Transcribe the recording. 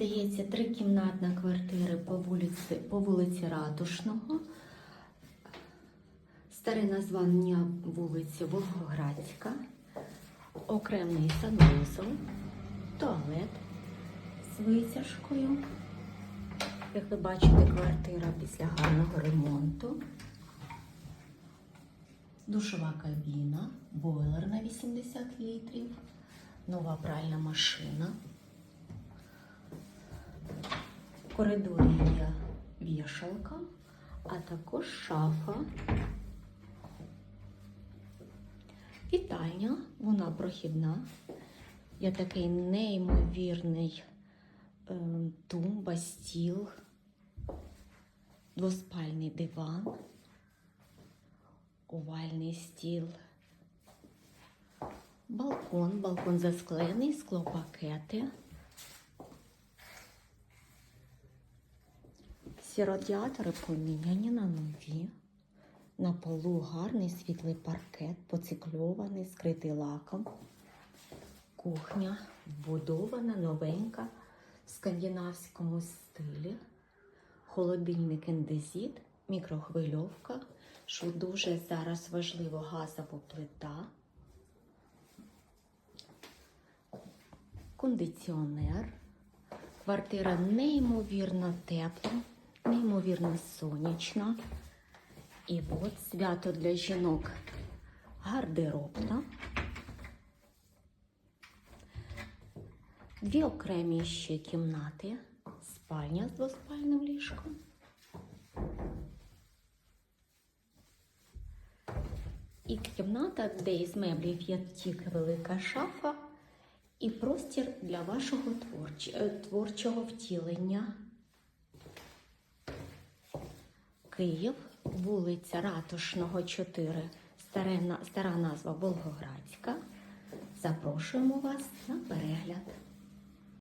здається, трикімнатна квартира по вулиці, по вулиці Ратушного. Старе названня вулиці Волгоградська, окремий санвузол, туалет з витяжкою. Як ви бачите, квартира після гарного ремонту. Душова кабіна, бойлер на 80 літрів, нова пральна машина. Коридорі є вішалка, а також шафа. Вітальня, вона прохідна. Є такий неймовірний е, тумба, стіл, двоспальний диван, овальний стіл, балкон, балкон засклений, склопакети. Всі радіатори поміняні на нові. На полу гарний світлий паркет, поцикльований, скритий лаком. Кухня вбудована, новенька в скандинавському стилі. Холодильник індезіт, мікрохвильовка, що дуже зараз важливо газова плита. Кондиціонер. Квартира неймовірно тепла, неймовірно сонячна. І от свято для жінок гардеробна. Дві окремі ще кімнати, спальня з двоспальним ліжком. І кімната, де із меблів є тільки велика шафа і простір для вашого е, творчого втілення. Київ, вулиця Ратушного, 4, старе стара назва Волгоградська. Запрошуємо вас на перегляд.